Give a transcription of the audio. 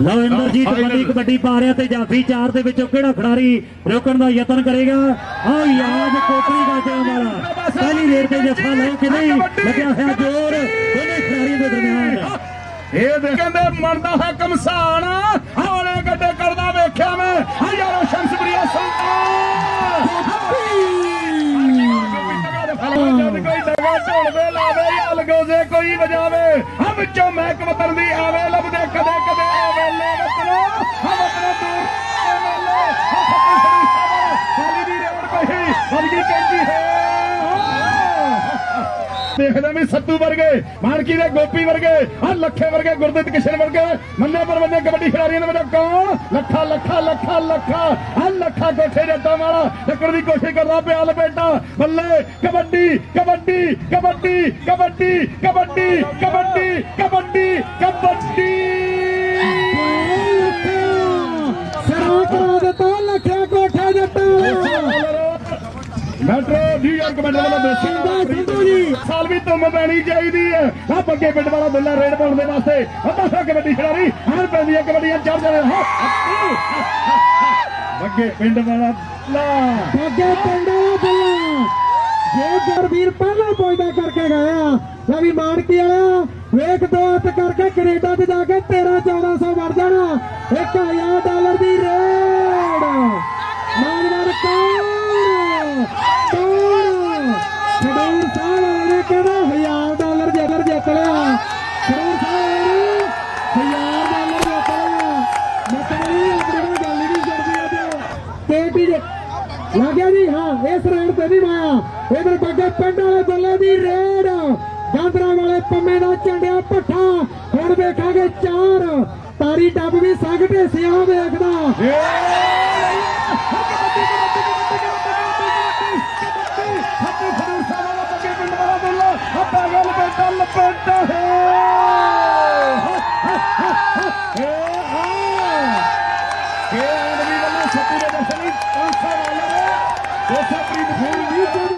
ਲਓ ਇੰਦਰਜੀਤ ਵੱਡੀ ਕਬੱਡੀ ਪਾ ਰਿਹਾ ਤੇ ਜਾਫੀ ਚਾਰ ਦੇ ਵਿੱਚੋਂ ਕਿਹੜਾ ਖਿਡਾਰੀ ਰੋਕਣ ਦਾ ਯਤਨ ਕਰੇਗਾ? ਆਹ ਯਾਦ ਕੋਟਰੀ ਗਾਜਿਆਂ ਵਾਲਾ। ਪਹਿਲੀ ਰੇਡ ਤੇ ਜੱਫਾ ਲਓ ਕਿ ਨਹੀਂ? ਲੱਗਿਆ ਹੋਇਆ ਜ਼ੋਰ ਦੋਨੇ ਖਿਡਾਰੀਆਂ ਦੇ ਦਰਮਿਆਨ। ਇਹ ਦੇ ਕਹਿੰਦੇ ਮਰਦਾ ਹੈ ਕਮਸਾਨ ਹੌਲੇ ਗੱਡੇ ਕਰਦਾ ਵੇਖਿਆ ਮੈਂ। ਹਜ਼ਾਰੋ ਸ਼ਮਸਪ੍ਰਿਆ ਸੁਲਤਾਨ ਕੋਈ ਦਗਾ ਢੋਲਵੇ ਲਾਵੇ ਜਾਂ ਲਗੋਜ਼ੇ ਕੋਈ ਵਜਾਵੇ। ਹਮ ਵਿੱਚੋਂ ਮਹਿਕ ਵਤਨ ਦੀ ਆਵੇ ਲੱਭਦੇ ਕਦੇ ਕਦੇ ਆਵੇ ਲੈ ਵਤਨੋ ਹਮ ਵਤਨੋ ਦੂਰ ਮੇਲੇ ਹੱਥ ਸੜੀ ਸਾਵਾ ਖਾਲੀ ਦੀ ਰੇਵੜ ਪਈ ਵਰਗੀ ਕਹਿੰਦੀ ਹੈ ਦੇਖਦੇ ਵੀ ਸੱਤੂ ਵਰਗੇ, ਮਾਨਕੀ ਦੇ ਗੋਪੀ ਵਰਗੇ ਆ ਲੱਖੇ ਵਰਗੇ, ਗੁਰਦਿੱਤ ਕਿਸ਼ਨ ਵਰਗੇ ਮੰਨੇ ਪਰ ਮੰਨੇ ਕਬੱਡੀ ਖਿਡਾਰੀਆਂ ਦੇ ਵਿੱਚ ਕੌਣ? ਲੱਖਾ ਲੱਖਾ ਲੱਖਾ ਲੱਖਾ ਆ ਲੱਖਾ ਕੋਠੇ ਜੱਟਾਂ ਵਾਲਾ ਟੱਕਰ ਦੀ ਕੋਸ਼ਿਸ਼ ਕਰਦਾ ਪਿਆ ਲਪੇਟਾ। ਬੱਲੇ kabaddi kabaddi kabaddi kabaddi kabaddi kabaddi kabaddi kabaddi. Metro New York ਪਿੰਡ ਵਾਲਾ ਜੀ। ਸਾਲ ਵੀ ਤੁਮ ਪੈਣੀ ਚਾਹੀਦੀ ਹੈ। ਆ ਬੱਗੇ ਪਿੰਡ ਵਾਲਾ ਦੁੱਲਾ ਰੇਡ ਪਾਉਣ ਦੇ ਵਾਸਤੇ। ਅੱਧਾ ਸੌ ਕਬੱਡੀ ਖਿਡਾਰੀ ਹਰ ਪੈਂਦੀਆਂ ਕਬੱਡੀਆਂ ਚੜ ਜਾਣੇ। ਬੱਗੇ ਪਿੰਡ ਵਾਲਾ ਲਾ ਅੱਗੇ ਪਿੰਡਾਂ ਬੱਲਾ ਜੇ ਜਰਵੀਰ ਪਹਿਲਾਂ ਪਹੁੰਚਦਾ ਕਰਕੇ ਗਿਆ ਲੈ ਵੀ ਮਾਨਕੀ ਵਾਲਾ ਵੇਖ ਦੋ ਹੱਥ ਕਰਕੇ ਕੈਨੇਡਾ ਤੇ ਜਾ ਕੇ 13 1400 ਵੜ ਜਾਣਾ। 1000 ਡਾਲਰ ਦੀ ਰੇਡ। ਮਾਨਵਰ ਕੌਣ ਅੱਜ ਤੇ ਲੱਗਿਆ ਜੀ, ਹਾਂ, ਇਸ ਰੇਡ ਤੇ ਨਹੀਂ ਮਾਇਆ। ਇਧਰ ਬੱਗੇ ਪਿੰਡ ਵਾਲੇ ਬੱਲੇ ਦੀ ਰੇਡ। ਗਾਂਦਰਾ ਵਾਲੇ ਪੰਮੇ ਦਾ ਝੰਡਿਆ ਭੱਠਾ ਹੁਣ ਵੇਖਾਂਗੇ ਚਾਰ। ਤਾਰੀ ਡੱਬ ਵੀ ਸੰਗ ਢੇਸਿਆ ਵੇਖਦਾ। ਹੱਥੀ ਖਡੂਰ ਸਾਹਿਬ ਬੱਗੇ ਪਿੰਡ ਵਾਲਾ ਦੁੱਲਾ ਹੱਥਾ ਗੱਲ ਬੇਟਾ ਲਪੇਟਾ ਛੱਤੀ ਦੇ ਦਰਸ਼ਨੀ 500 ਡਾਲਰ 230 ਰੁਪਏ ਦੀ